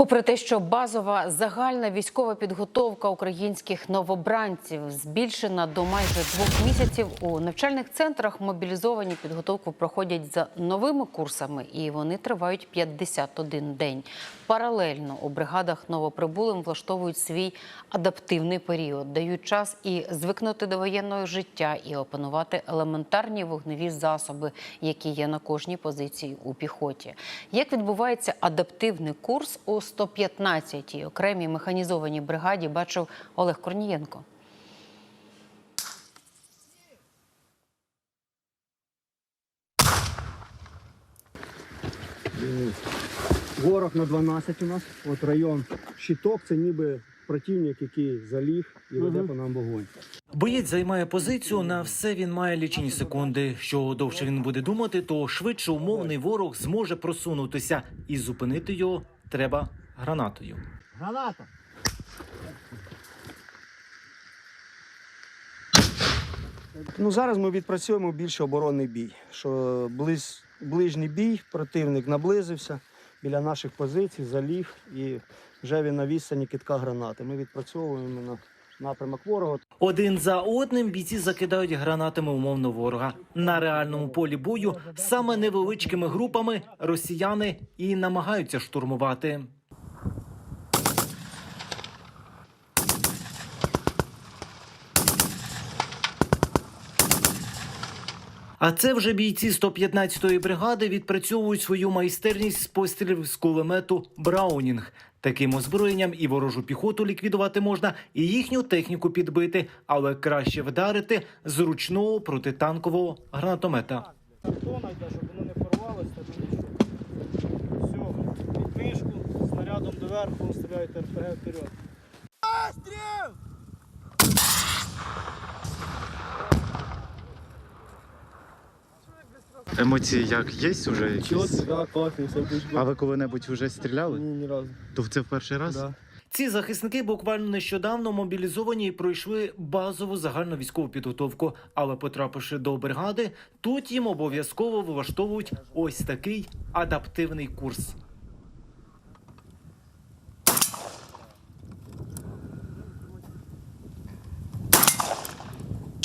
Попри те, що базова загальна військова підготовка українських новобранців збільшена до майже двох місяців, у навчальних центрах мобілізовані підготовку проходять за новими курсами, і вони тривають 51 день. Паралельно у бригадах новоприбулим влаштовують свій адаптивний період, дають час і звикнути до воєнного життя, і опанувати елементарні вогневі засоби, які є на кожній позиції у піхоті. Як відбувається адаптивний курс у 115-й окремій механізованій бригаді, бачив Олег Корнієнко. Ворог на 12 у нас. От район щиток, це ніби противник, який заліг і веде по нам вогонь. Боєць займає позицію. На все він має лічені секунди. Що довше він буде думати, то швидше умовний ворог зможе просунутися і зупинити його треба гранатою. Граната! Ну, зараз ми відпрацюємо більше оборонний бій. Що близ, ближній бій, противник наблизився біля наших позицій, заліг і вже він на відстані китка гранати. Ми відпрацьовуємо на напрямок ворога. Один за одним бійці закидають гранатами умовно ворога на реальному полі бою. Саме невеличкими групами росіяни і намагаються штурмувати. А це вже бійці 115-ї бригади відпрацьовують свою майстерність з пострілів з кулемету Браунінг. Таким озброєнням і ворожу піхоту ліквідувати можна, і їхню техніку підбити, але краще вдарити з ручного протитанкового гранатомета. Картона йде, щоб воно не порвалося, Все, під мишку, снарядом доверху, стріляйте РПГ вперед. Емоції як є вже якісь? да, класно, все А ви коли-небудь вже стріляли? Ні, ні разу. То це в перший раз? Да. Ці захисники буквально нещодавно мобілізовані і пройшли базову загальну військову підготовку. Але потрапивши до бригади, тут їм обов'язково влаштовують ось такий адаптивний курс.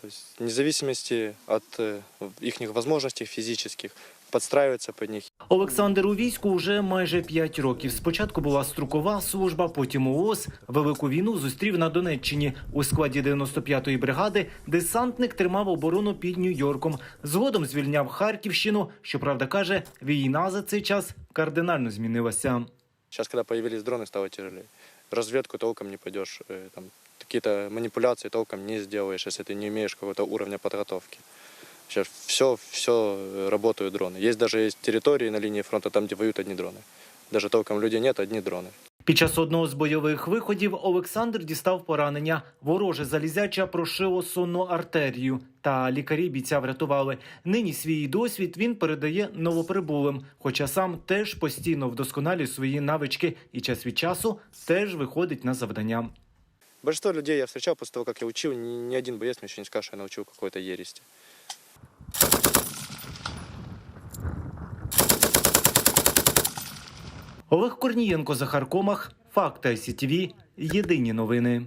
То есть вне зависимости от э, их возможностей физических, подстраиваться под них. Олександр у війську вже майже 5 років. Спочатку була строкова служба, потім ООС. Велику війну зустрів на Донеччині у складі 95-ї бригади. Десантник тримав оборону під Нью-Йорком. Згодом звільняв Харківщину. Щоправда, каже, війна за цей час кардинально змінилася. Сейчас, когда появились дроны, стало тяжелее. Разведку толком не пойдешь, э, там, какие-то манипуляции толком не сделаешь, если ты не имеешь какого-то уровня подготовки. Сейчас все, все работают дроны. Есть даже есть территории на линии фронта, там, где воюют одни дроны. Даже толком людей нет, одни дроны. Під час одного з бойових виходів Олександр дістав поранення. Вороже залізяча прошило сонну артерію. Та лікарі бійця врятували. Нині свій досвід він передає новоприбулим, хоча сам теж постійно вдосконалює свої навички і час від часу теж виходить на завдання. Большинство людей я встречал после того, как я учил, ни, один боец мне еще не скажет, что я научил какой-то ерести. Олег Корнієнко, Захар Комах, Факти СІТВ. Єдині новини.